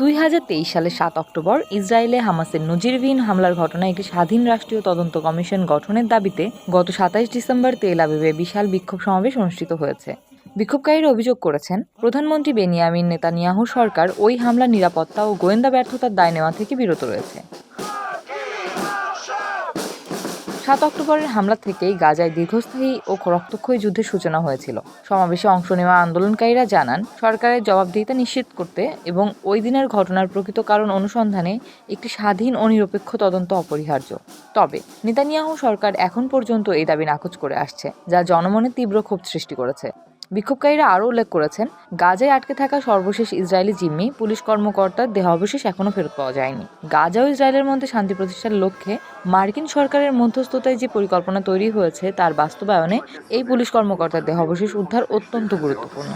দুই হাজার তেইশ সালের সাত অক্টোবর ইসরায়েলে হামাসের নজিরবিহীন হামলার ঘটনায় একটি স্বাধীন রাষ্ট্রীয় তদন্ত কমিশন গঠনের দাবিতে গত সাতাইশ ডিসেম্বর তেল আবিবে বিশাল বিক্ষোভ সমাবেশ অনুষ্ঠিত হয়েছে। বিক্ষোভকারীরা অভিযোগ করেছেন, প্রধানমন্ত্রী বেনিয়ামিন নেতানিয়াহু সরকার ওই হামলার নিরাপত্তা ও গোয়েন্দা ব্যর্থতার দায় নেওয়া থেকে বিরত রয়েছে। সাত অক্টোবরের হামলা থেকেই গাজায় দীর্ঘস্থায়ী ও রক্তক্ষয়ী যুদ্ধের সূচনা হয়েছিল। সমাবেশে অংশ নেওয়া আন্দোলনকারীরা জানান, সরকারের জবাবদিহিতা নিশ্চিত করতে এবং ওই দিনের ঘটনার প্রকৃত কারণ অনুসন্ধানে একটি স্বাধীন ও নিরপেক্ষ তদন্ত অপরিহার্য। তবে, নেতানিয়াহু সরকার এখন পর্যন্ত এই দাবি নাকচ করে আসছে, যা জনমনে তীব্র ক্ষোভ সৃষ্টি করেছে। বিক্ষোভকারীরা আরও উল্লেখ করেছেন, গাজায় আটকে থাকা সর্বশেষ ইসরায়েলি জিম্মি, পুলিশ কর্মকর্তার দেহাবশেষ এখনও ফেরত পাওয়া যায়নি। গাজা ও ইসরায়েলের মধ্যে শান্তি প্রতিষ্ঠার লক্ষ্যে মার্কিন সরকারের মধ্যস্থতায় যে পরিকল্পনা তৈরি হয়েছে, তার বাস্তবায়নে এই পুলিশ কর্মকর্তার দেহাবশেষ উদ্ধার অত্যন্ত গুরুত্বপূর্ণ।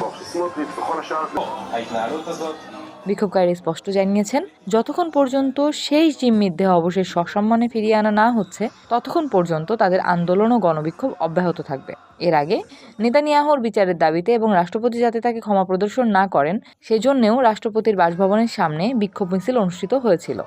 বিক্ষোভকারী স্পষ্ট জানিয়েছেন, যতক্ষণ পর্যন্ত সেই জিম্মিদ্দেহ অবশেষ সসম্মানে ফিরিয়ে আনা না হচ্ছে, ততক্ষণ পর্যন্ত তাদের আন্দোলন ও গণবিক্ষোভ অব্যাহত থাকবে। এর আগে নেতানিয়াহর বিচারের দাবিতে এবং রাষ্ট্রপতি যাতে তাকে ক্ষমা প্রদর্শন না করেন, সেজন্যেও রাষ্ট্রপতির বাসভবনের সামনে বিক্ষোভ মিছিল অনুষ্ঠিত হয়েছিল।